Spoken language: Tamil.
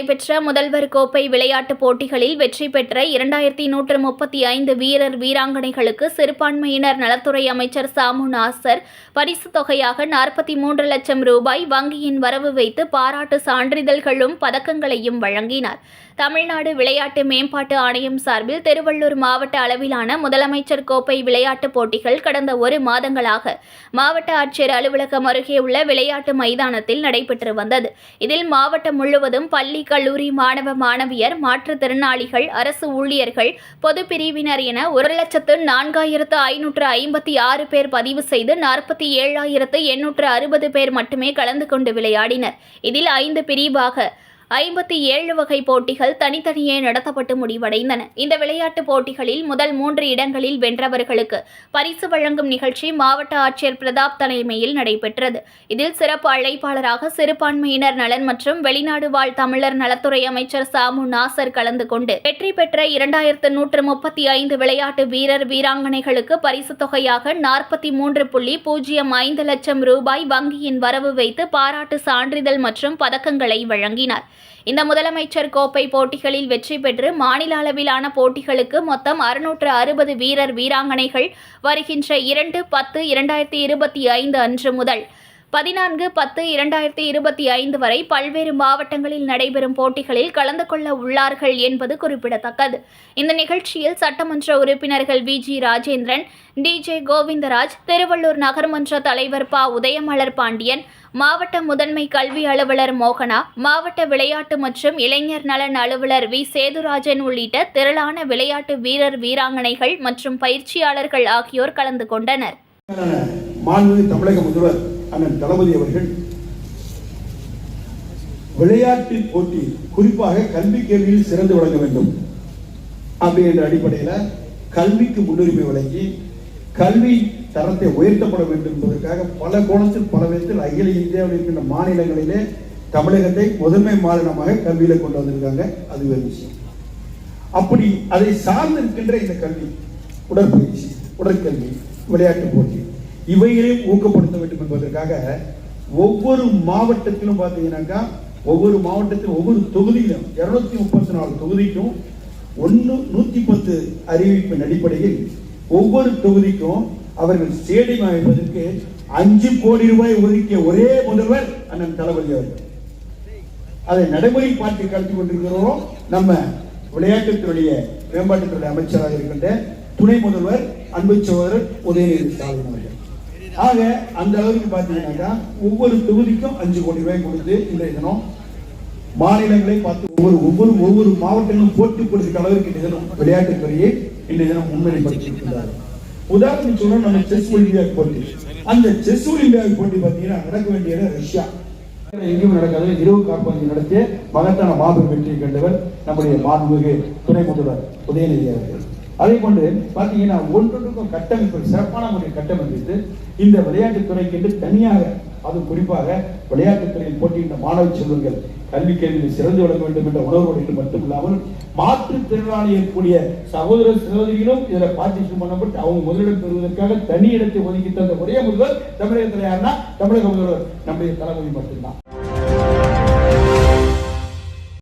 நடைபெற்ற முதல்வர் கோப்பை விளையாட்டுப் போட்டிகளில் வெற்றி பெற்ற இரண்டாயிரத்தி நூற்று முப்பத்தி ஐந்து வீரர் வீராங்கனைகளுக்கு சிறுபான்மையினர் நலத்துறை அமைச்சர் சாமு நாசர் பரிசுத் தொகையாக நாற்பத்தி மூன்று லட்சம் ரூபாய் வங்கியின் வரவு வைத்து பாராட்டு சான்றிதழ்களும் பதக்கங்களையும் வழங்கினார். தமிழ்நாடு விளையாட்டு மேம்பாட்டு ஆணையம் சார்பில் திருவள்ளூர் மாவட்ட அளவிலான முதலமைச்சர் கோப்பை விளையாட்டுப் போட்டிகள் கடந்த ஒரு மாதங்களாக மாவட்ட ஆட்சியர் அலுவலகம் அருகே உள்ள விளையாட்டு மைதானத்தில் நடைபெற்று வந்தது. இதில் மாவட்டம் முழுவதும் பள்ளி கல்லூரி மாணவ மாணவியர் மாற்றுத்திறனாளிகள் அரசு ஊழியர்கள் பொது பிரிவினர் என ஒரு லட்சத்து நான்காயிரத்து ஐநூற்று ஐம்பத்தி ஆறு பேர் பதிவு செய்து நாற்பத்தி ஏழாயிரத்து எண்ணூற்று அறுபது பேர் மட்டுமே கலந்து கொண்டு விளையாடினர். இதில் ஐந்து பிரிவாக ஐம்பத்தி ஏழு வகை போட்டிகள் தனித்தனியே நடத்தப்பட்டு முடிவடைந்தன. இந்த விளையாட்டுப் போட்டிகளில் முதல் மூன்று இடங்களில் வென்றவர்களுக்கு பரிசு வழங்கும் நிகழ்ச்சி மாவட்ட ஆட்சியர் பிரதாப் தலைமையில் நடைபெற்றது. இதில் சிறப்பு அழைப்பாளராக சிறுபான்மையினர் நலன் மற்றும் வெளிநாடு வாழ் தமிழர் நலத்துறை அமைச்சர் சாமு நாசர் கலந்து கொண்டு வெற்றி பெற்ற இரண்டாயிரத்து நூற்று முப்பத்தி ஐந்து விளையாட்டு வீரர் வீராங்கனைகளுக்கு பரிசுத் தொகையாக நாற்பத்தி மூன்று புள்ளி பூஜ்ஜியம் ஐந்து லட்சம் ரூபாய் வங்கியின் வரவு வைத்து பாராட்டு சான்றிதழ் மற்றும் பதக்கங்களை வழங்கினார் இந்த முதலமைச்சர் கோப்பை போட்டிகளில் வெற்றி பெற்று மாநில அளவிலான போட்டிகளுக்கு மொத்தம் அறுநூற்று அறுபது வீரர் வீராங்கனைகள் வருகின்ற இரண்டு பத்து இரண்டாயிரத்தி இருபத்தி ஐந்து அன்று முதல் பதினான்கு பத்து இரண்டாயிரத்தி இருபத்தி ஐந்து வரை பல்வேறு மாவட்டங்களில் நடைபெறும் போட்டிகளில் கலந்து கொள்ள உள்ளார்கள் என்பது குறிப்பிடத்தக்கது. இந்த நிகழ்ச்சியில் சட்டமன்ற உறுப்பினர்கள் V. G. Rajendran T. J. Govindaraj Tiruvallur நகர்மன்ற தலைவர் ப. உதயமலர் பாண்டியன் மாவட்ட முதன்மை கல்வி அலுவலர் மோகனா மாவட்ட விளையாட்டு மற்றும் இளைஞர் நலன் அலுவலர் வி. சேதுராஜன் உள்ளிட்ட திரளான விளையாட்டு வீரர் வீராங்கனைகள் மற்றும் பயிற்சியாளர்கள் ஆகியோர் கலந்து கொண்டனர். தமிழக முதல்வர் அண்ணன் தளபதி அவர்கள் விளையாட்டு போட்டி குறிப்பாக கல்வி கேள்வியில் சிறந்து விளங்க வேண்டும். அப்படின்ற அடிப்படையில் கல்விக்கு முன்னுரிமை வழங்கி கல்வி தரத்தை உயர்த்தப்பட வேண்டும் என்பதற்காக பல கோணத்தில் பல விதத்தில் அகில இந்தியாவில் இருக்கின்ற மாநிலங்களிலே தமிழகத்தை முதன்மை மாநிலமாக கல்வியில கொண்டு வந்திருக்காங்க. அது வேறு விஷயம். அப்படி அதை சார்ந்திருக்கின்ற இந்த கல்வி உடற்பயிற்சி உடற்கல்வி விளையாட்டு போட்டி இவைகளையும் ஊக்கப்படுத்த வேண்டும் என்பதற்காக ஒவ்வொரு மாவட்டத்திலும் பார்த்தீங்கன்னாக்கா ஒவ்வொரு மாவட்டத்திலும் ஒவ்வொரு தொகுதியிலும் இருநூத்தி முப்பத்தி நாலு தொகுதிக்கும் ஒன்று நூத்தி பத்து அறிவிப்பின் அடிப்படையில் ஒவ்வொரு தொகுதிக்கும் அவர்கள் ஸ்டேடியம் அமைப்பதற்கு அஞ்சு கோடி ரூபாய் ஒதுக்கிய ஒரே முதல்வர் அண்ணன் தளபதி அவர்கள். அதை நடைமுறை பார்த்து கலந்து கொண்டிருக்கிறோம். நம்ம விளையாட்டுத்துறைய மேம்பாட்டுத்துறை அமைச்சராக இருக்கின்ற துணை முதல்வர் அன்பு சோதரர் உதயநிதி ஸ்டாலின் அவர்கள். ஆக அந்த அளவுக்கு பார்த்தீங்கன்னாக்கா ஒவ்வொரு தொகுதிக்கும் அஞ்சு கோடி ரூபாய் கொடுத்து இன்றைய தினம் மாநிலங்களை பார்த்து ஒவ்வொரு ஒவ்வொரு ஒவ்வொரு மாவட்டங்களும் போட்டி கொடுத்த அளவிற்கு இன்றைய தினம் விளையாட்டுத்துறையை இன்றைய தினம் முன்னிலைப்படுத்தியிருக்கிறார் உதாரணம் சொன்னா நம்ம செஸ் ஒலிம்பியாட் போட்டி. அந்த செஸ் ஒலிம்பியாட் போட்டி பார்த்தீங்கன்னா நடக்க வேண்டியது ரஷ்யா. எங்கேயும் நடக்காது. இரவு காப்பந்து நடத்திய மகத்தான மாபெரும் வெற்றியை கண்டவர் நம்முடைய மாண்புமிகு துணை முதல்வர் உதயநிதி அவர்கள். அதே போன்று பார்த்தீங்கன்னா ஒன்றொன்றுக்கும் கட்டமைப்பு சிறப்பான முறையில் கட்டமைத்து இந்த விளையாட்டுத் துறைக்கு என்று தனியாக அதுவும் குறிப்பாக விளையாட்டுத் துறையில் போட்டியிட்ட மாணவ செல்வங்கள் கல்வி கேள்வியில் சிறந்து விளங்க வேண்டும் என்ற உணர்வோடு மட்டும் இல்லாமல் மாற்றுத்திறனாளி இருக்கக்கூடிய சகோதர சகோதரிகளும் இதில் பார்ட்டிசிபேட் பண்ணப்பட்டு அவங்க முதலிடம் பெறுவதற்காக தனி இடத்தை ஒதுக்கி தந்த ஒரே முதல்வர் தமிழகத்தில் யாருன்னா தமிழக முதல்வர் நம்முடைய தளபதி மட்டும்தான்.